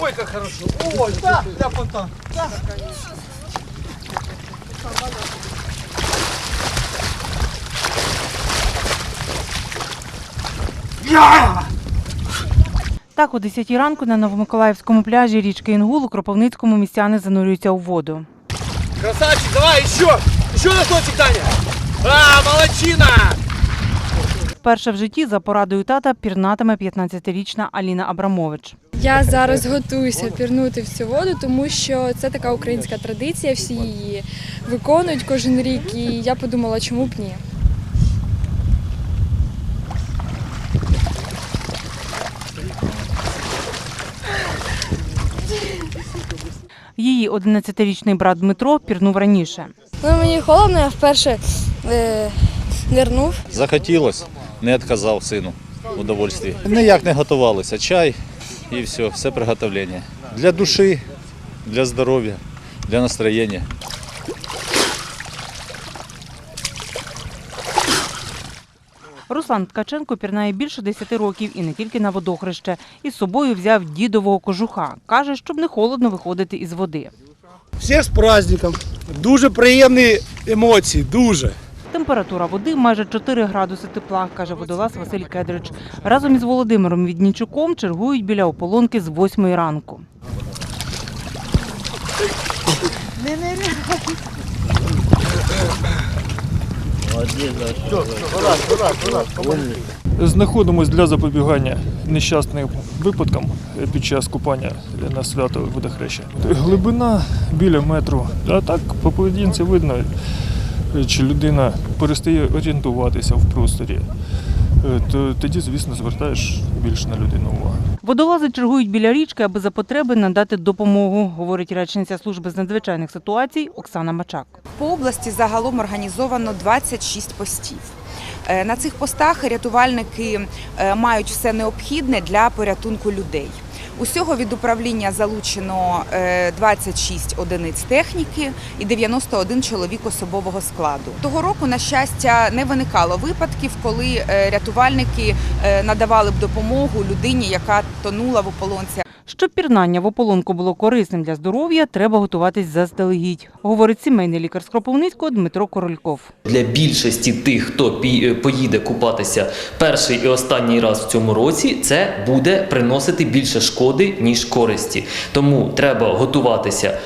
Ой, как хорошо. Ой, да, да, фонтан. Да. Так, о 10 ранку на Новомиколаївському пляжі річки Інгул у Кропивницькому містяни занурюються у воду. Красавчик, давай еще. Еще носочек, Таня. А, молодчина. Вперше в житті за порадою тата пірнатиме 15-річна Аліна Абрамович. Я зараз готуюся пірнути в цю воду, тому що це така українська традиція, всі її виконують кожен рік, і я подумала, чому б ні. Її 11-річний брат Дмитро пірнув раніше. Ну, мені холодно, я вперше е, нирнув. Захотілося, не відказав сину в удовольствии. Ніяк не готувалися. Чай і все, все приготовлення. Для душі, для здоров'я, для настроєння. Руслан Ткаченко пірнає більше 10 років і не тільки на водохреще. Із собою взяв дідового кожуха. Каже, щоб не холодно виходити із води. Всіх з праздником. Дуже приємні емоції, дуже. Температура води майже 4 градуси тепла, каже водолаз Василь Кедрич. Разом із Володимиром Віднічуком чергують біля ополонки з 8 ранку. Знаходимось для запобігання нещасним випадкам під час купання на свято водохреща. Глибина біля метру. А так по поведінці видно, чи людина перестає орієнтуватися в просторі. Е, То тоді, звісно, звертаєш більше на людину увагу. Водолази чергують біля річки, аби за потреби надати допомогу, говорить речниця служби з надзвичайних ситуацій Оксана Мачак. По області загалом організовано 26 постів. Е, На цих постах рятувальники е, мають все необхідне для порятунку людей. Усього від управління залучено е, 26 одиниць техніки і 91 чоловік особового складу. Того року, на щастя, не виникало випадків, коли е, рятувальники е, надавали б допомогу людині, яка тонула в ополонці Щоб пірнання в ополонку було корисним для здоров'я, треба готуватись заздалегідь, говорить сімейний лікар з Кропивницького Дмитро Корольков. Для більшості тих, хто пі- поїде купатися перший і останній раз в цьому році, це буде приносити більше шкоди, ніж користі. Тому треба готуватися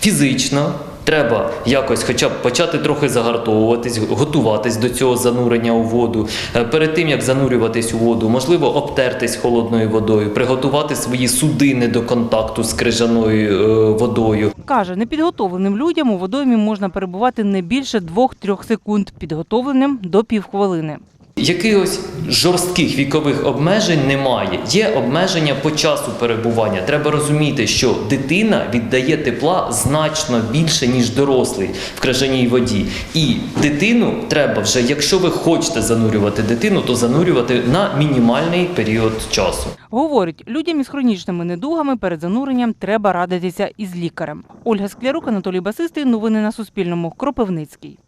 фізично. Треба якось, хоча б почати трохи загартовуватись, готуватись до цього занурення у воду. Е, Перед тим як занурюватись у воду, можливо, обтертись холодною водою, приготувати свої судини до контакту з крижаною е, водою. Каже, непідготовленим людям у водоймі можна перебувати не більше 2-3 секунд, підготовленим до півхвилини. Якихось жорстких вікових обмежень немає. Є обмеження по часу перебування. Треба розуміти, що дитина віддає тепла значно більше, ніж дорослий в крижаній воді. І дитину треба вже, якщо ви хочете занурювати дитину, то занурювати на мінімальний період часу. Говорить, людям із хронічними недугами перед зануренням треба радитися із лікарем. Ольга Склярук, Анатолій Басистий. Новини на Суспільному. Кропивницький.